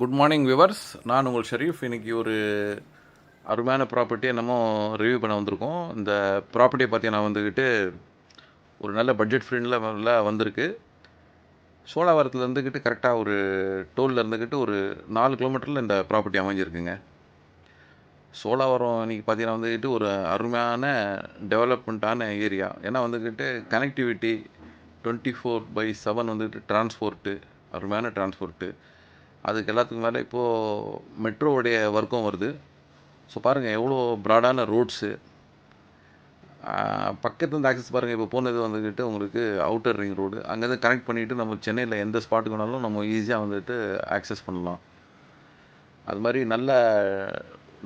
Good morning viewers நான் உங்கள் ஷெரீஃப். இன்னைக்கு ஒரு அருமையான ப்ராப்பர்ட்டியை நம்ம ரிவ்யூ பண்ண வந்திருக்கோம். இந்த ப்ராப்பர்ட்டியை பார்த்தீங்கன்னா வந்துக்கிட்டு ஒரு நல்ல பட்ஜெட் ஃப்ரெண்டில் வந்திருக்கு. சோழாவரத்தில் இருந்துக்கிட்டு கரெக்டாக ஒரு டோலில் இருந்துக்கிட்டு ஒரு நாலு கிலோமீட்டரில் இந்த ப்ராப்பர்ட்டி அமைஞ்சிருக்குங்க. சோழாவரம் இன்றைக்கி பார்த்தீங்கன்னா வந்துக்கிட்டு ஒரு அருமையான டெவலப்மெண்ட்டான ஏரியா ஏன்னா வந்துக்கிட்டு connectivity twenty four by seven வந்துட்டு டிரான்ஸ்போர்ட்டு அருமையான டிரான்ஸ்போர்ட்டு அதுக்கு எல்லாத்துக்கும் மேலே இப்போது மெட்ரோவுடைய ஒர்க்கும் வருது. ஸோ பாருங்கள் எவ்வளோ ப்ராடான ரோட்ஸு பக்கத்துலேருந்து ஆக்சஸ் பாருங்கள் இப்போ போனது வந்துக்கிட்டு உங்களுக்கு அவுட்டர் ரிங் ரோடு அங்கேருந்து கனெக்ட் பண்ணிவிட்டு நம்ம சென்னையில் எந்த ஸ்பாட்டுக்கு வேணாலும் நம்ம ஈஸியாக வந்துட்டு ஆக்சஸ் பண்ணலாம். அது மாதிரி நல்ல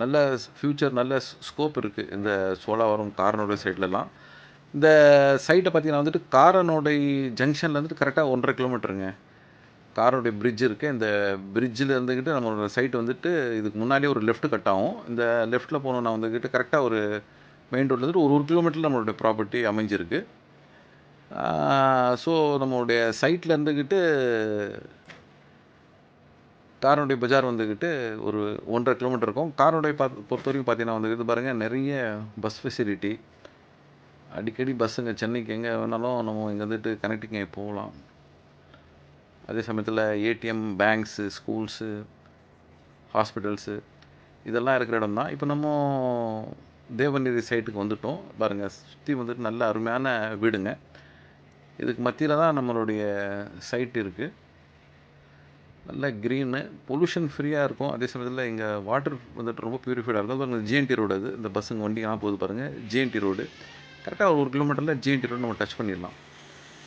நல்ல ஃப்யூச்சர் நல்ல ஸ்கோப் இருக்குது இந்த சோலாவரம் காரனோட சைட்லலாம் இந்த சைட்டை பார்த்தீங்கன்னா வந்துட்டு காரனோடை ஜங்ஷனில் வந்துட்டு கரெக்டாக ஒன்றரை கிலோமீட்டருங்க காரனுடைய பிரிட்ஜ் இருக்குது இந்த பிரிட்ஜில் இருந்துக்கிட்டு நம்மளோட சைட் வந்துட்டு இதுக்கு முன்னாடியே ஒரு லெஃப்ட் கட் ஆகும். இந்த லெஃப்ட்டில் போனோம்னா வந்துக்கிட்டு கரெக்டாக ஒரு மெயின் ரோட்ல வந்துட்டு ஒரு ஒரு கிலோமீட்டரில் நம்மளுடைய ப்ராப்பர்ட்டி அமைஞ்சிருக்கு. ஸோ நம்மளுடைய சைட்டில் இருந்துக்கிட்டு காரனுடைய பஜார் வந்துக்கிட்டு ஒரு ஒன்றரை கிலோமீட்டர் இருக்கும். காரனுடைய பார்த்து பொறுத்த வரைக்கும் பார்த்தீங்கன்னா வந்துக்கிட்டு பாருங்கள் நிறைய பஸ் ஃபெசிலிட்டி அடிக்கடி பஸ்ஸுங்க சென்னைக்கு எங்கே வேணாலும் நம்ம இங்கே வந்துட்டு கனெக்டிங் ஆகி போகலாம். அதே சமயத்தில் ஏடிஎம் பேங்க்ஸு ஸ்கூல்ஸு ஹாஸ்பிட்டல்ஸு இதெல்லாம் இருக்கிற இடம் தான் இப்போ நம்ம தேவநீதி சைட்டுக்கு வந்துட்டோம். பாருங்கள் சுற்றி வந்துட்டு நல்ல அருமையான வீடுங்க. இதுக்கு மத்தியில் தான் நம்மளுடைய சைட் இருக்குது நல்ல க்ரீனு பொல்யூஷன் ஃப்ரீயாக இருக்கும். அதே சமயத்தில் இங்கே வாட்டர் வந்துட்டு ரொம்ப பியூரிஃபைடாக இருக்கும். பாருங்கள் ஜிஎன்டி ரோடு அது. இந்த பஸ்ஸுங்க வண்டிங்கலாம் போகுது பாருங்கள் ஜிஎன்டி ரோடு கரெக்டாக ஒரு கிலோமீட்டரில் ஜிஎன்டி ரோடு நம்ம டச் பண்ணிடலாம்.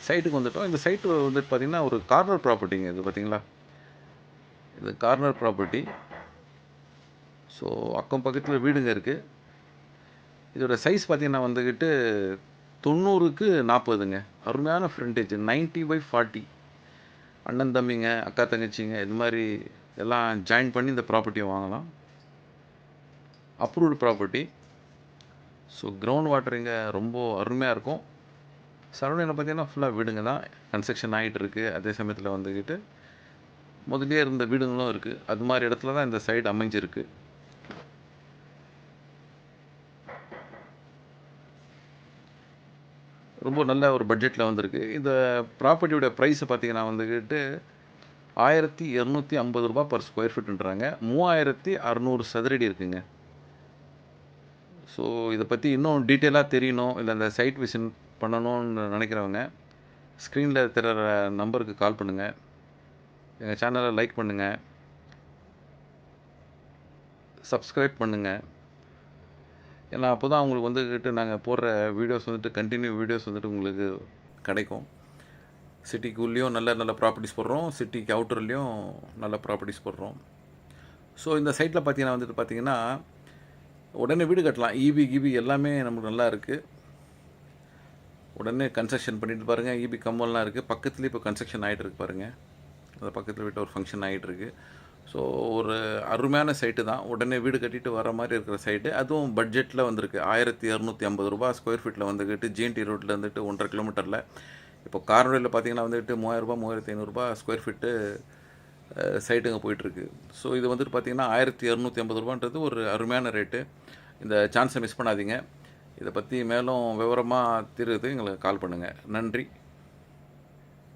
சைட்டுக்கு வந்துட்டோம். இந்த சைட்டு வந்துட்டு பார்த்திங்கன்னா ஒரு கார்னர் ப்ராப்பர்ட்டிங்க இது பார்த்தீங்களா இது கார்னர் ப்ராப்பர்ட்டி ஸோ அக்கம் பக்கத்தில் வீடுங்க இருக்குது இதோட சைஸ் பார்த்திங்கன்னா வந்துக்கிட்டு தொண்ணூறுக்கு நாற்பதுங்க அருமையான ஃப்ரண்டேஜ் நைன்ட்டி பை ஃபார்ட்டி அண்ணன் தம்பிங்க அக்கா தங்கச்சிங்க இது மாதிரி எல்லாம் ஜாயின் பண்ணி இந்த ப்ராப்பர்ட்டியை வாங்கலாம். Approved property so ground water இங்கே ரொம்ப அருமையாக இருக்கும். சரௌண்டிங்கில் பார்த்தீங்கன்னா ஃபுல்லாக வீடுங்க தான் கன்ஸ்ட்ரக்ஷன் ஆகிட்டு இருக்குது அதே சமயத்தில் வந்துக்கிட்டு முதலே இருந்த வீடுங்களும் இருக்குது அது மாதிரி இடத்துல தான் இந்த சைடு அமைஞ்சிருக்கு. ரொம்ப நல்ல ஒரு பட்ஜெட்டில் வந்திருக்கு. இந்த ப்ராப்பர்ட்டியோட ப்ரைஸை பார்த்தீங்கன்னா வந்துக்கிட்டு ஆயிரத்தி இரநூத்தி ஐம்பது ரூபா பர் ஸ்கொயர் ஃபீட்டுன்றாங்க மூவாயிரத்தி அறநூறு சதுரடி இருக்குங்க. ஸோ இதை பற்றி இன்னும் டீட்டெயிலாக தெரியணும். இல்லை அந்த சைட் விஷன் பண்ணணும்னு நினைக்கிறவங்க ஸ்க்ரீனில் தெரிகிற நம்பருக்கு கால் பண்ணுங்கள் எங்கள் சேனலை லைக் பண்ணுங்கள் சப்ஸ்கிரைப் பண்ணுங்கள் ஏன்னா அப்போ தான் உங்களுக்கு வந்துக்கிட்டு நாங்கள் போடுற வீடியோஸ் வந்துட்டு கண்டினியூ வீடியோஸ் வந்துட்டு உங்களுக்கு கிடைக்கும். சிட்டிக்குள்ளேயும் நல்ல நல்ல ப்ராப்பர்ட்டிஸ் போடுறோம். சிட்டிக்கு அவுட்டர்லேயும் நல்ல ப்ராப்பர்ட்டிஸ் போடுறோம். ஸோ இந்த சைட்டில் பார்த்தீங்கன்னா வந்துட்டு பார்த்தீங்கன்னா உடனே வீடு கட்டலாம். ஈபி கிபி எல்லாமே நம்மளுக்கு நல்லா இருக்குது உடனே கன்ஸ்ட்ரக்ஷன் பண்ணிட்டு பாருங்கள் இபி கம்மல்லாம் இருக்குது பக்கத்துலேயே இப்போ கன்ஸ்ட்ரக்ஷன் ஆகிட்டு இருக்கு பாருங்கள் அது பக்கத்தில் விட்டு ஒரு ஃபங்க்ஷன் ஆகிட்டுருக்கு ஸோ ஒரு அருமையான சைட்டு தான். உடனே வீடு கட்டிட்டு வர மாதிரி இருக்கிற சைட்டு அதுவும் பட்ஜெட்டில் வந்திருக்கு. ஆயிரத்தி இரநூத்தி ஐம்பது ரூபா ஸ்கொயர் ஃபீட்டில் வந்துக்கிட்டு ஜிஎன்டி ரோட்டில் வந்துட்டு ஒன்றரை கிலோமீட்டரில் இப்போ கார்னரில் பார்த்தீங்கன்னா வந்துட்டு மூவாயிரரூபா மூவாயிரத்தி ஐநூறுரூபா ஸ்கொயர் ஃபீட்டு சைட்டுங்க போயிட்டுருக்கு ஸோ இது வந்துட்டு பார்த்தீங்கன்னா ஆயிரத்தி இரநூத்தி ஐம்பது ரூபான்றது ஒரு அருமையான ரேட்டு இந்த சான்ஸை மிஸ் பண்ணாதீங்க. இதை பற்றி மேலும் விவரமாக தெரியுது எங்களுக்கு கால் பண்ணுங்கள். நன்றி.